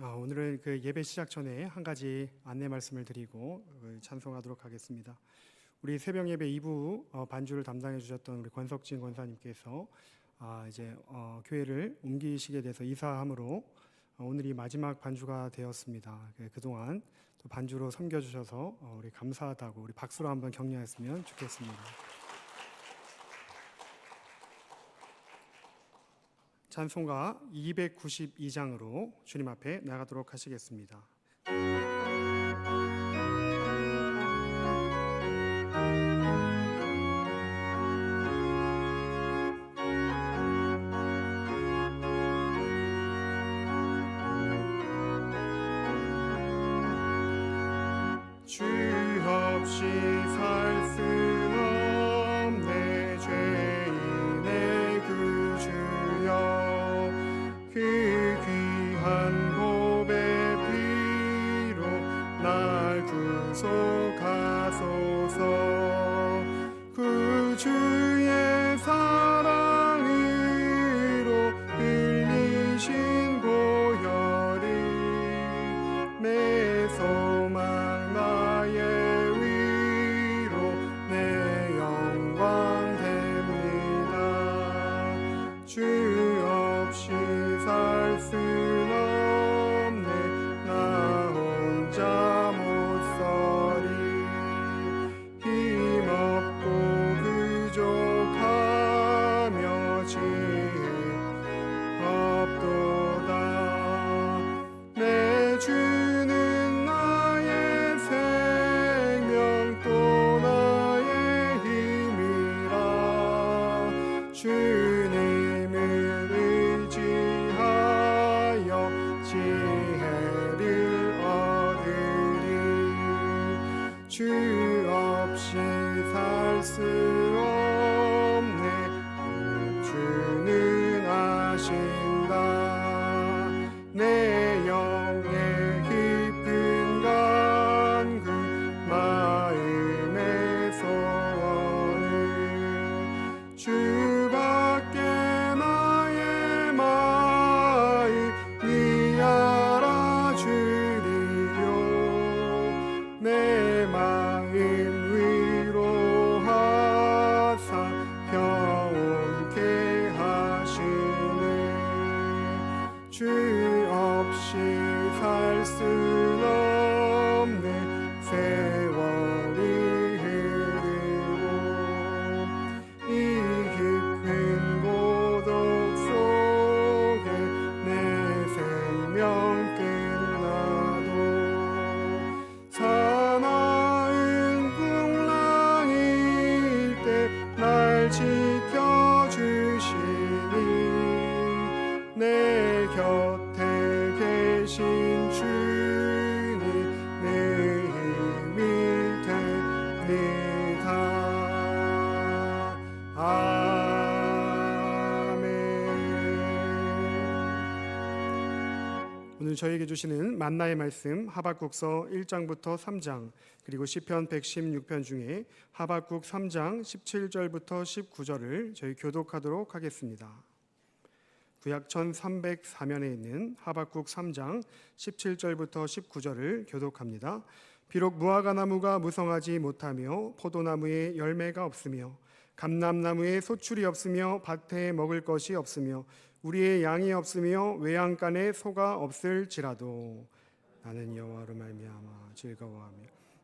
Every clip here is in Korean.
아, 오늘은 그 예배 시작 전에 한 가지 안내 말씀을 드리고 어, 찬송하도록 하겠습니다. 우리 새벽 예배 2부 어, 반주를 담당해 주셨던 우리 권석진 권사님께서 아, 이제 어, 교회를 옮기시게 돼서 이사함으로 어, 오늘이 마지막 반주가 되었습니다. 그- 그동안 또 반주로 섬겨 주셔서 어, 우리 감사하다고 우리 박수로 한번 격려했으면 좋겠습니다. 찬송가 292장으로 주님 앞에 나가도록 하시겠습니다. 없이 살 수 없네. 주는 아신 오늘 저에게 주시는 만나의 말씀 하박국서 1장부터 3장 그리고 시편 116편 중에 하박국 3장 17절부터 19절을 저희 교독하도록 하겠습니다. 구약 1304면에 있는 하박국 3장 17절부터 19절을 교독합니다. 비록 무화과 나무가 무성하지 못하며 포도나무에 열매가 없으며 감람나무에 소출이 없으며 밭에 먹을 것이 없으며 우리의 양이 없으며 외양간에 소가 없을지라도 나는 여호와로 말미암아 즐거워하며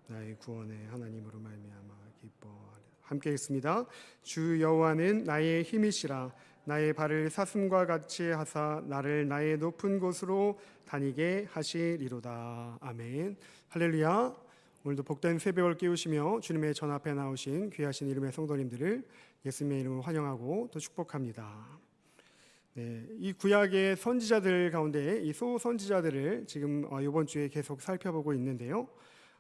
나의 구원의 하나님으로 말미암아 기뻐하리. 함께 읽습니다. 주 여호와는 나의 힘이시라 나의 발을 사슴과 같이 하사 나를 나의 높은 곳으로 다니게 하시리로다. 아멘. 할렐루야. 오늘도 복된 새벽을 깨우시며 주님의 전 앞에 나오신 귀하신 이름의 성도님들을 예수님의 이름으로 환영하고 또 축복합니다. 네, 이 구약의 선지자들 가운데 이 소 선지자들을 지금 어, 이번 주에 계속 살펴보고 있는데요.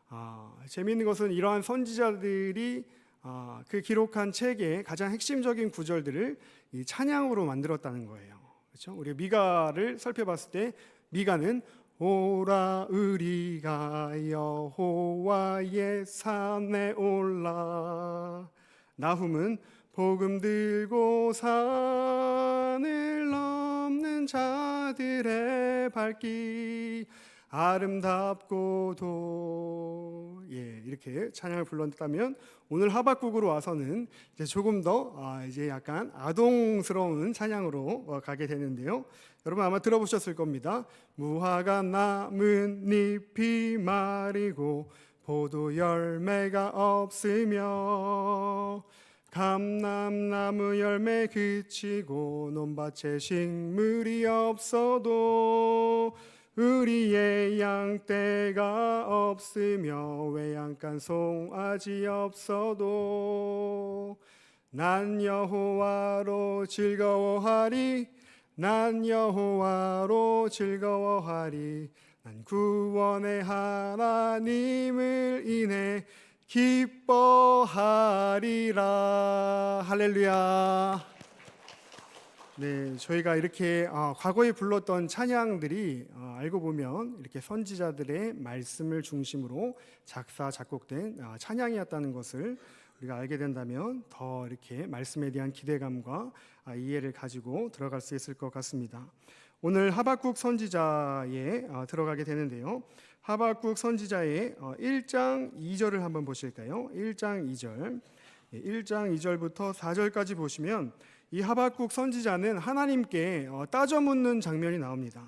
아, 재미있는 것은 이러한 선지자들이 아, 그 기록한 책의 가장 핵심적인 구절들을 이 찬양으로 만들었다는 거예요. 그렇죠? 우리 미가를 살펴봤을 때 미가는 오라 우리가 여호와의 산에 올라 나훔은 복음 들고 산을 넘 없는 자들의 발길 아름답고도 예 이렇게 찬양을 불렀다면 오늘 하박국으로 와서는 이제 조금 더 아, 이제 약간 아동스러운 찬양으로 어, 가게 되는데요. 여러분 아마 들어보셨을 겁니다. 무화과 남은 잎이 마르고 포도 열매가 없으며 감람나무 열매 그치고 논밭에 식물이 없어도 우리의 양떼가 없으며 외양간 송아지 없어도 난 여호와로 즐거워하리 난 여호와로 즐거워하리. 난 구원의 하나님을 인해 기뻐하리라 할렐루야 네, 저희가 이렇게 어, 과거에 불렀던 찬양들이 어, 알고 보면 이렇게 선지자들의 말씀을 중심으로 작사 작곡된 어, 찬양이었다는 것을 우리가 알게 된다면 더 이렇게 말씀에 대한 기대감과 아, 이해를 가지고 들어갈 수 있을 것 같습니다. 오늘 하박국 선지자에 어, 들어가게 되는데요. 하박국 선지자의 어, 1장 2절을 한번 보실까요? 1장 2절. 1장 2절부터 4절까지 보시면 이 하박국 선지자는 하나님께 어, 따져 묻는 장면이 나옵니다.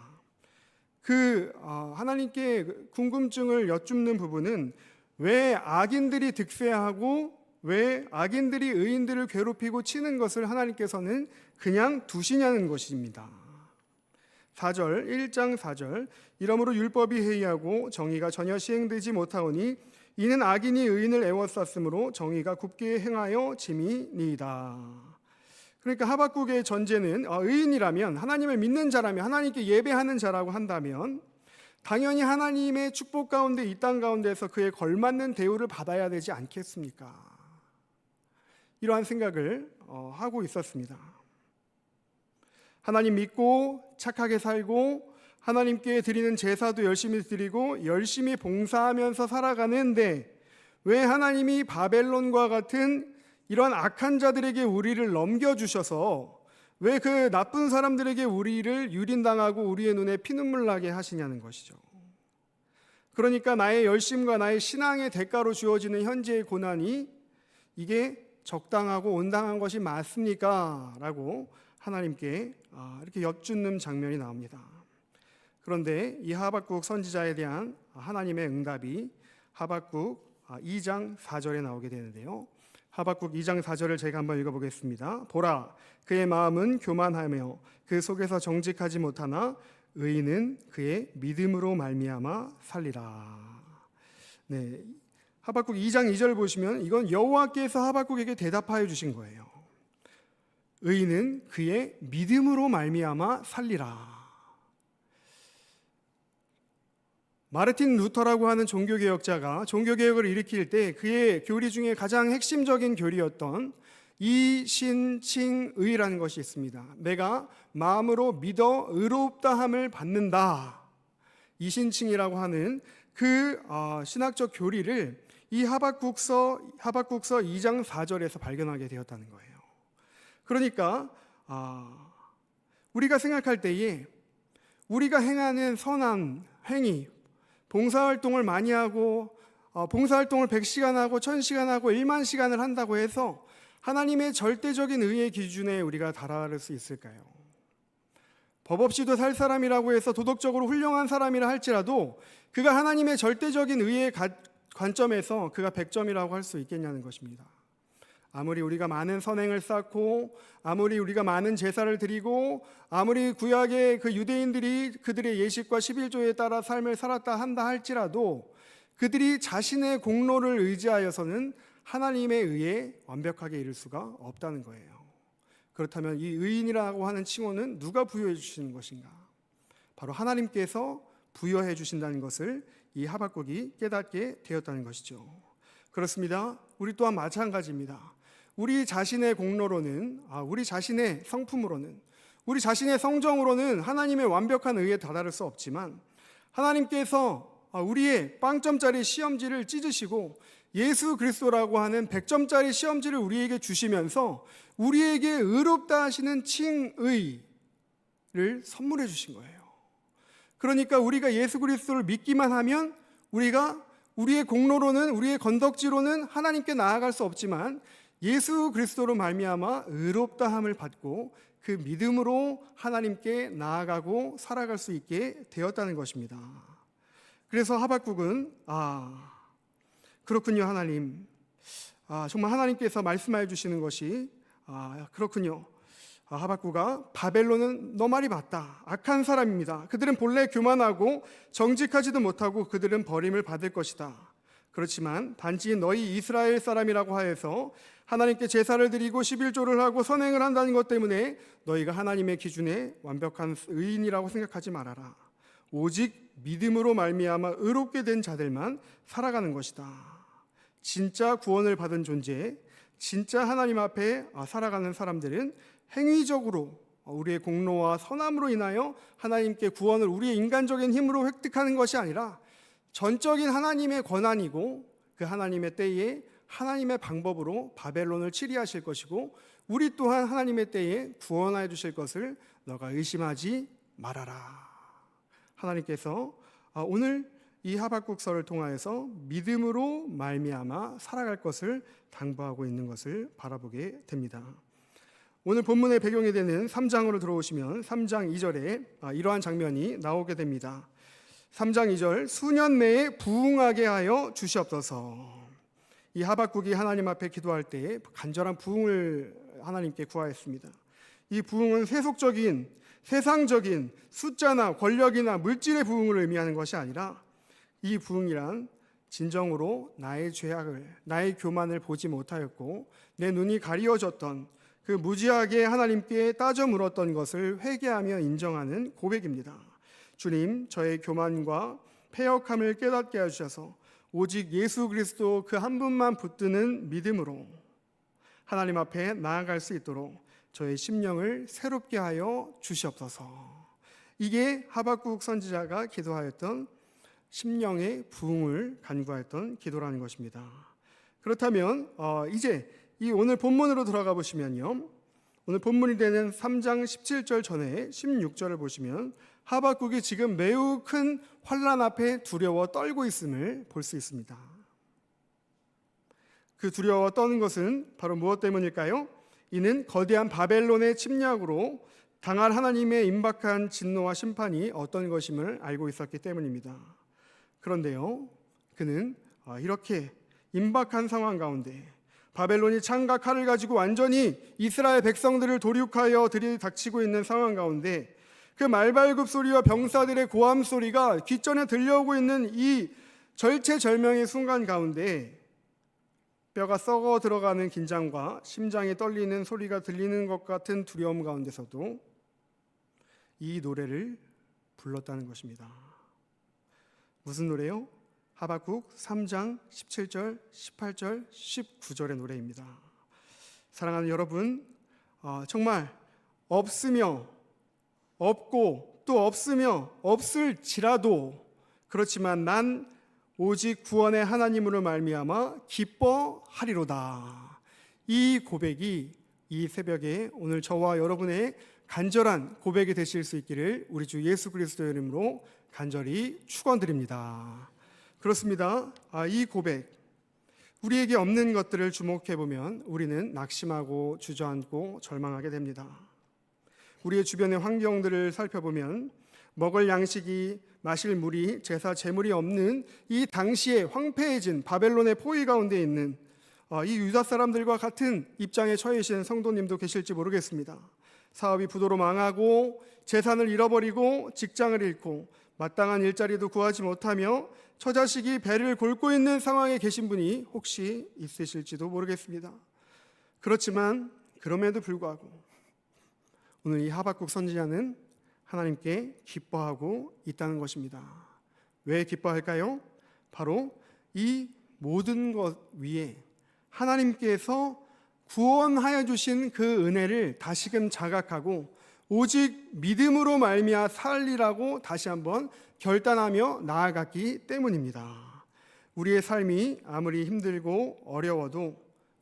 그 어, 하나님께 궁금증을 여쭙는 부분은 왜 악인들이 득세하고 왜 악인들이 의인들을 괴롭히고 치는 것을 하나님께서는 그냥 두시냐는 것입니다. 4절 1장 4절 이러므로 율법이 해이하고 정의가 전혀 시행되지 못하오니 이는 악인이 의인을 애워쌌으므로 정의가 굽게 행하여 짐이니이다. 그러니까 하박국의 전제는 어, 의인이라면 하나님을 믿는 자라면 하나님께 예배하는 자라고 한다면 당연히 하나님의 축복 가운데 이 땅 가운데서 그에 걸맞는 대우를 받아야 되지 않겠습니까? 이러한 생각을 어, 하고 있었습니다. 하나님 믿고 착하게 살고 하나님께 드리는 제사도 열심히 드리고 열심히 봉사하면서 살아가는데 왜 하나님이 바벨론과 같은 이런 악한 자들에게 우리를 넘겨주셔서 왜 그 나쁜 사람들에게 우리를 유린당하고 우리의 눈에 피눈물 나게 하시냐는 것이죠. 그러니까 나의 열심과 나의 신앙의 대가로 주어지는 현재의 고난이 이게 적당하고 온당한 것이 맞습니까? 라고 하나님께 아, 이렇게 여쭙는 장면이 나옵니다. 그런데 이 하박국 선지자에 대한 하나님의 응답이 하박국 2장 4절에 나오게 되는데요. 하박국 2장 4절을 제가 한번 읽어보겠습니다. 보라, 그의 마음은 교만하며 그 속에서 정직하지 못하나 의인은 그의 믿음으로 말미암아 살리라. 네, 하박국 2장 2절 보시면 이건 여호와께서 하박국에게 대답하여 주신 거예요. 의인은 그의 믿음으로 말미암아 살리라. 마르틴 루터라고 하는 종교개혁자가 종교개혁을 일으킬 때 그의 교리 중에 가장 핵심적인 교리였던 이신칭의라는 것이 있습니다. 내가 마음으로 믿어 의롭다함을 받는다. 이신칭이라고 하는 그 어, 신학적 교리를 이 하박국서 하박국서 2장 4절에서 발견하게 되었다는 거예요. 그러니까 아, 우리가 생각할 때에 우리가 행하는 선한 행위, 봉사활동을 많이 하고 어, 봉사활동을 100시간 하고 1000시간 하고 1만 시간을 한다고 해서 하나님의 절대적인 의의 기준에 우리가 달할 수 있을까요? 법 없이도 살 사람이라고 해서 도덕적으로 훌륭한 사람이라 할지라도 그가 하나님의 절대적인 의의 관점에서 그가 100점이라고 할 수 있겠냐는 것입니다. 아무리 우리가 많은 선행을 쌓고 아무리 우리가 많은 제사를 드리고 아무리 구약의 그 유대인들이 그들의 예식과 11조에 따라 삶을 살았다 한다 할지라도 그들이 자신의 공로를 의지하여서는 하나님의 의에 완벽하게 이를 수가 없다는 거예요. 그렇다면 이 의인이라고 하는 칭호는 누가 부여해 주시는 것인가? 바로 하나님께서 부여해 주신다는 것을 이 하박국이 깨닫게 되었다는 것이죠. 그렇습니다. 우리 또한 마찬가지입니다. 우리 자신의 공로로는, 아, 우리 자신의 성품으로는, 우리 자신의 성정으로는 하나님의 완벽한 의에 다다를 수 없지만 하나님께서 아, 우리의 빵점짜리 시험지를 찢으시고 예수 그리스도라고 하는 100점짜리 시험지를 우리에게 주시면서 우리에게 의롭다 하시는 칭의 선물해 주신 거예요. 그러니까 우리가 예수 그리스도를 믿기만 하면 우리가 우리의 공로로는 우리의 건덕지로는 하나님께 나아갈 수 없지만 예수 그리스도로 말미암아 의롭다함을 받고 그 믿음으로 하나님께 나아가고 살아갈 수 있게 되었다는 것입니다. 그래서 하박국은 아 그렇군요 하나님 아 정말 하나님께서 말씀해 주시는 것이 아 그렇군요 아, 하박구가 바벨론은 너 말이 맞다. 악한 사람입니다. 그들은 본래 교만하고 정직하지도 못하고 그들은 버림을 받을 것이다. 그렇지만 단지 너희 이스라엘 사람이라고 하여서 하나님께 제사를 드리고 11조를 하고 선행을 한다는 것 때문에 너희가 하나님의 기준에 완벽한 의인이라고 생각하지 말아라. 오직 믿음으로 말미암아 의롭게 된 자들만 살아가는 것이다. 진짜 구원을 받은 존재, 진짜 하나님 앞에 살아가는 사람들은 행위적으로 우리의 공로와 선함으로 인하여 하나님께 구원을 우리의 인간적인 힘으로 획득하는 것이 아니라 전적인 하나님의 권한이고 그 하나님의 때에 하나님의 방법으로 바벨론을 치리하실 것이고 우리 또한 하나님의 때에 구원하여 주실 것을 너가 의심하지 말아라. 하나님께서 오늘 이 하박국서를 통하여서 믿음으로 말미암아 살아갈 것을 당부하고 있는 것을 바라보게 됩니다. 오늘 본문의 배경이 되는 3장으로 들어오시면 3장 2절에 이러한 장면이 나오게 됩니다. 3장 2절 수년 내에 부흥하게 하여 주시옵소서. 이 하박국이 하나님 앞에 기도할 때 간절한 부흥을 하나님께 구하였습니다. 이 부흥은 세속적인 세상적인 숫자나 권력이나 물질의 부흥을 의미하는 것이 아니라 이 부흥이란 진정으로 나의 죄악을 나의 교만을 보지 못하였고 내 눈이 가리워졌던 그 무지하게 하나님께 따져 물었던 것을 회개하며 인정하는 고백입니다. 주님, 저의 교만과 폐역함을 깨닫게 해주셔서 오직 예수 그리스도 그 한 분만 붙드는 믿음으로 하나님 앞에 나아갈 수 있도록 저의 심령을 새롭게 하여 주시옵소서. 이게 하박국 선지자가 기도하였던 심령의 부흥을 간구하였던 기도라는 것입니다. 그렇다면 어, 이제 이 오늘 본문으로 들어가 보시면요. 오늘 본문이 되는 3장 17절 전에 16절을 보시면 하박국이 지금 매우 큰 환란 앞에 두려워 떨고 있음을 볼 수 있습니다. 그 두려워 떠는 것은 바로 무엇 때문일까요? 이는 거대한 바벨론의 침략으로 당할 하나님의 임박한 진노와 심판이 어떤 것임을 알고 있었기 때문입니다. 그런데요, 그는 아, 이렇게 임박한 상황 가운데 바벨론이 창과 칼을 가지고 완전히 이스라엘 백성들을 도륙하여 들이닥치고 있는 상황 가운데 그 말발굽 소리와 병사들의 고함 소리가 귓전에 들려오고 있는 이 절체절명의 순간 가운데 뼈가 썩어 들어가는 긴장과 심장이 떨리는 소리가 들리는 것 같은 두려움 가운데서도 이 노래를 불렀다는 것입니다. 무슨 노래요? 하박국 3장 17절, 18절, 19절의 노래입니다. 사랑하는 여러분, 어, 정말 없으며 없고 또 없으며 없을지라도 그렇지만 난 오직 구원의 하나님으로 말미암아 기뻐하리로다. 이 고백이 이 새벽에 오늘 저와 여러분의 간절한 고백이 되실 수 있기를 우리 주 예수 그리스도의 이름으로 간절히 축원드립니다. 그렇습니다. 아, 이 고백 우리에게 없는 것들을 주목해 보면 우리는 낙심하고 주저앉고 절망하게 됩니다. 우리의 주변의 환경들을 살펴보면 먹을 양식이 마실 물이 제사 제물이 없는 이 당시에 황폐해진 바벨론의 포위 가운데 있는 아, 이 유다 사람들과 같은 입장에 처해 계신 성도님도 계실지 모르겠습니다. 사업이 부도로 망하고 재산을 잃어버리고 직장을 잃고 마땅한 일자리도 구하지 못하며 처자식이 배를 골고 있는 상황에 계신 분이 혹시 있으실지도 모르겠습니다. 그렇지만 그럼에도 불구하고 오늘 이 하박국 선지자는 하나님께 기뻐하고 있다는 것입니다. 왜 기뻐할까요? 바로 이 모든 것 위에 하나님께서 구원하여 주신 그 은혜를 다시금 자각하고 오직 믿음으로 말미암아 살리라고 다시 한번 결단하며 나아갔기 때문입니다. 우리의 삶이 아무리 힘들고 어려워도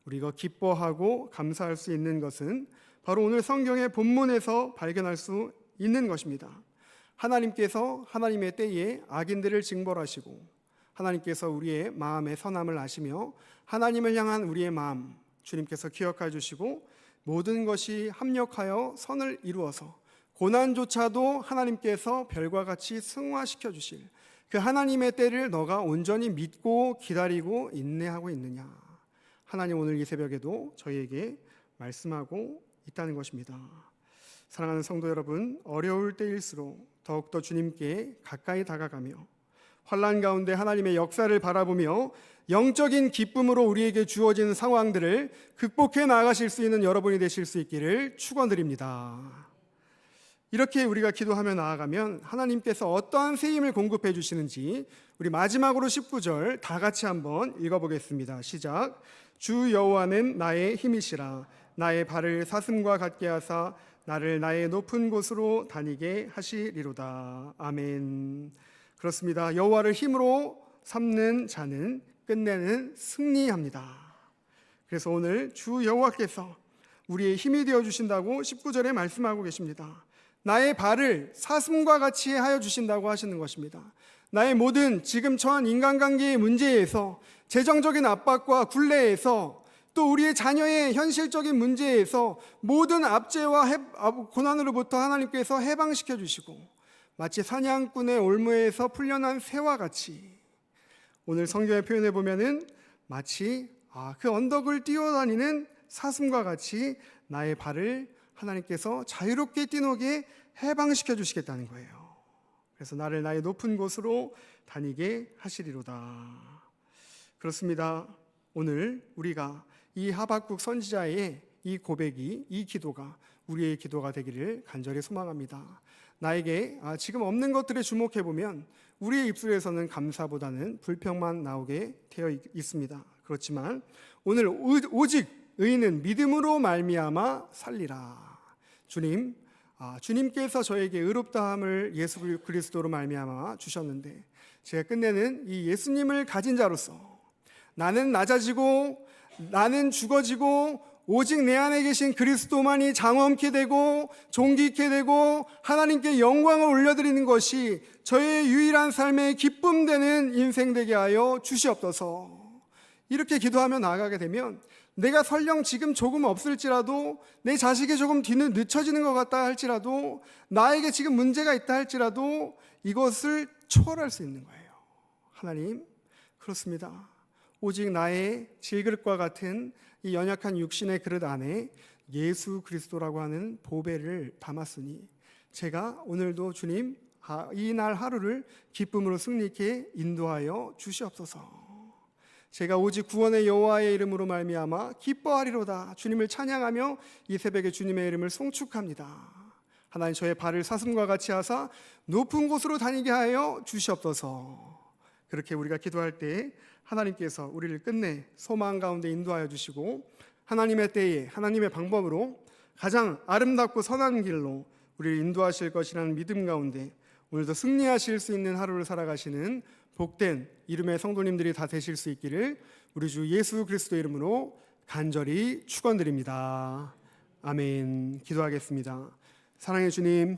우리가 기뻐하고 감사할 수 있는 것은 바로 오늘 성경의 본문에서 발견할 수 있는 것입니다. 하나님께서 하나님의 때에 악인들을 징벌하시고 하나님께서 우리의 마음의 선함을 아시며 하나님을 향한 우리의 마음 주님께서 기억해 주시고 모든 것이 합력하여 선을 이루어서 고난조차도 하나님께서 별과 같이 승화시켜 주실 그 하나님의 때를 너가 온전히 믿고 기다리고 인내하고 있느냐. 하나님 오늘 이 새벽에도 저희에게 말씀하고 있다는 것입니다. 사랑하는 성도 여러분, 어려울 때일수록 더욱더 주님께 가까이 다가가며 환란 가운데 하나님의 역사를 바라보며 영적인 기쁨으로 우리에게 주어진 상황들을 극복해 나가실 수 있는 여러분이 되실 수 있기를 축원드립니다. 이렇게 우리가 기도하며 나아가면 하나님께서 어떠한 새 힘을 공급해 주시는지 우리 마지막으로 19절 다 같이 한번 읽어보겠습니다. 시작. 주 여호와는 나의 힘이시라 나의 발을 사슴과 같게 하사 나를 나의 높은 곳으로 다니게 하시리로다. 아멘. 그렇습니다. 여호와를 힘으로 삼는 자는 끝내는 승리합니다. 그래서 오늘 주 여호와께서 우리의 힘이 되어 주신다고 19절에 말씀하고 계십니다. 나의 발을 사슴과 같이 하여 주신다고 하시는 것입니다. 나의 모든 지금 처한 인간관계의 문제에서 재정적인 압박과 굴레에서 또 우리의 자녀의 현실적인 문제에서 모든 압제와 해, 고난으로부터 하나님께서 해방시켜 주시고 마치 사냥꾼의 올무에서 풀려난 새와 같이 오늘 성경의 표현해 보면은 마치 아, 그 언덕을 뛰어다니는 사슴과 같이 나의 발을 하나님께서 자유롭게 뛰노게 해방시켜 주시겠다는 거예요. 그래서 나를 나의 높은 곳으로 다니게 하시리로다. 그렇습니다. 오늘 우리가 이 하박국 선지자의 이 고백이 이 기도가 우리의 기도가 되기를 간절히 소망합니다. 나에게 아, 지금 없는 것들에 주목해 보면 우리의 입술에서는 감사보다는 불평만 나오게 되어 있습니다. 그렇지만 오늘 오직 의인은 믿음으로 말미암아 살리라. 주님, 아, 주님께서 저에게 의롭다함을 예수 그리스도로 말미암아 주셨는데 제가 끝내는 이 예수님을 가진 자로서 나는 낮아지고 나는 죽어지고 오직 내 안에 계신 그리스도만이 장엄케 되고 존귀케 되고 하나님께 영광을 올려드리는 것이 저의 유일한 삶의 기쁨 되는 인생 되게 하여 주시옵소서. 이렇게 기도하며 나아가게 되면 내가 설령 지금 조금 없을지라도 내 자식이 조금 뒤는 늦춰지는 것 같다 할지라도 나에게 지금 문제가 있다 할지라도 이것을 초월할 수 있는 거예요. 하나님, 그렇습니다. 오직 나의 질그릇과 같은 이 연약한 육신의 그릇 안에 예수 그리스도라고 하는 보배를 담았으니 제가 오늘도 주님 이 날 하루를 기쁨으로 승리케 인도하여 주시옵소서. 제가 오직 구원의 여호와의 이름으로 말미암아 기뻐하리로다. 주님을 찬양하며 이 새벽에 주님의 이름을 송축합니다. 하나님 저의 발을 사슴과 같이 하사 높은 곳으로 다니게 하여 주시옵소서. 그렇게 우리가 기도할 때 하나님께서 우리를 끝내 소망 가운데 인도하여 주시고 하나님의 때에 하나님의 방법으로 가장 아름답고 선한 길로 우리를 인도하실 것이라는 믿음 가운데 오늘도 승리하실 수 있는 하루를 살아가시는 복된 이름의 성도님들이 다 되실 수 있기를 우리 주 예수 그리스도 이름으로 간절히 축원드립니다. 아멘. 기도하겠습니다. 사랑의 주님,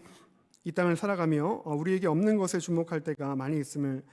이 땅을 살아가며 어, 우리에게 없는 것에 주목할 때가 많이 있음을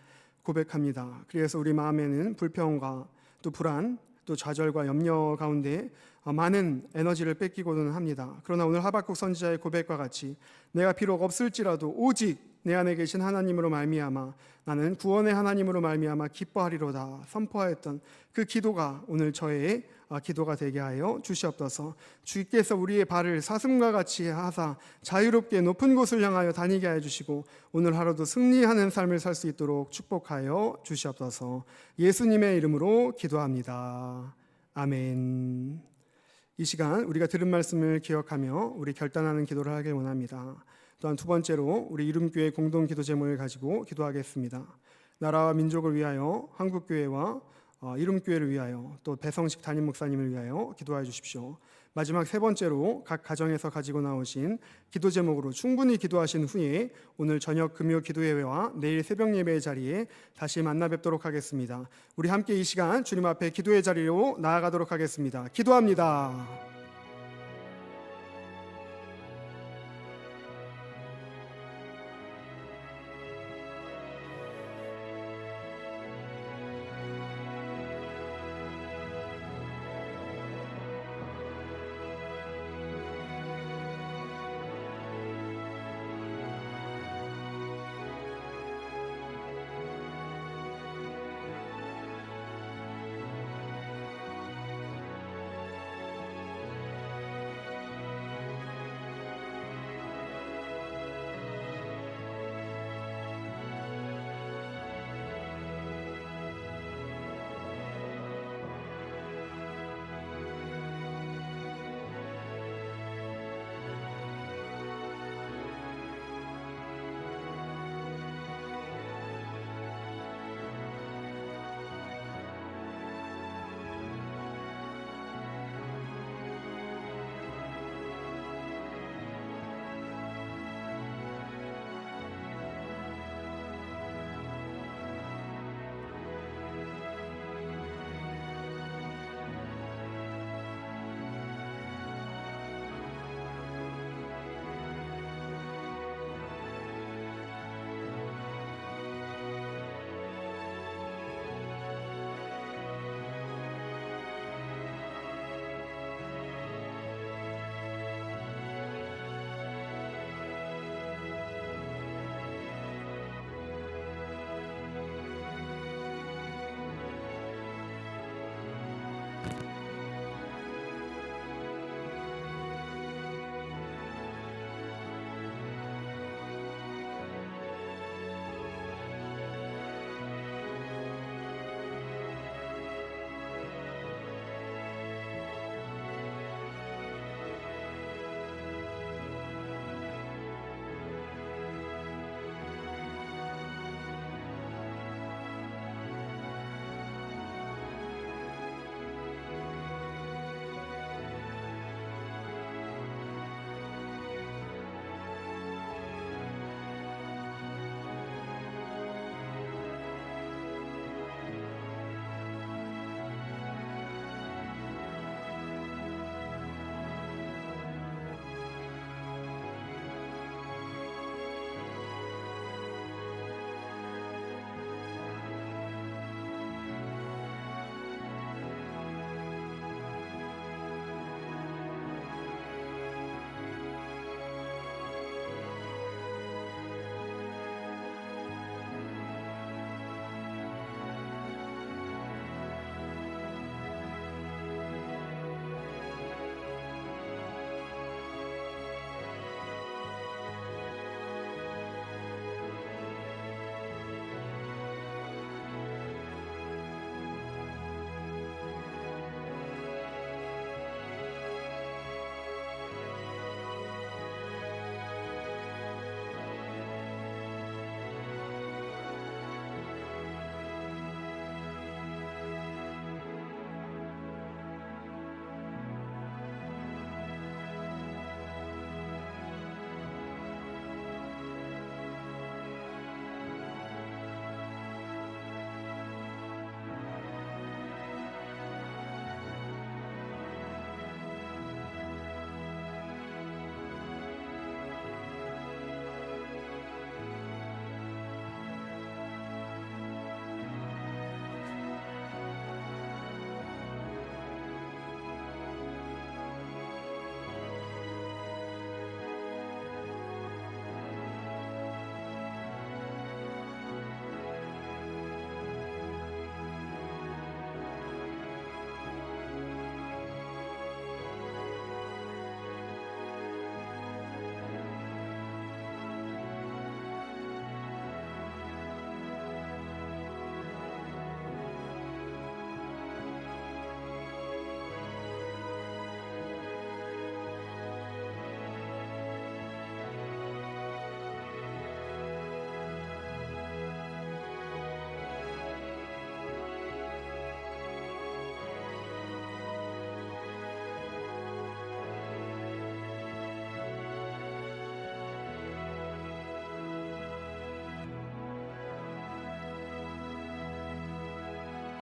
고백합니다. 그래서 우리 마음에는 불평과 또 불안, 또 좌절과 염려 가운데 어, 많은 에너지를 뺏기고는 합니다. 그러나 오늘 하박국 선지자의 고백과 같이 내가 비록 없을지라도 오직 내 안에 계신 하나님으로 말미암아 나는 구원의 하나님으로 말미암아 기뻐하리로다 선포하였던 그 기도가 오늘 저의 아, 기도가 되게 하여 주시옵소서. 주께서 우리의 발을 사슴과 같이 하사 자유롭게 높은 곳을 향하여 다니게 하여 주시고 오늘 하루도 승리하는 삶을 살 수 있도록 축복하여 주시옵소서. 예수님의 이름으로 기도합니다. 아멘. 이 시간 우리가 들은 말씀을 기억하며 우리 결단하는 기도를 하길 원합니다. 또한 두 번째로 우리 이름교회 공동 기도 제목을 가지고 기도하겠습니다. 나라와 민족을 위하여 한국교회와 어, 이름교회를 위하여 또 배성식 담임 목사님을 위하여 기도해 주십시오. 마지막 세 번째로 각 가정에서 가지고 나오신 기도 제목으로 충분히 기도하신 후에 오늘 저녁 금요 기도 예배와 내일 새벽 예배의 자리에 다시 만나 뵙도록 하겠습니다. 우리 함께 이 시간 주님 앞에 기도의 자리로 나아가도록 하겠습니다. 기도합니다.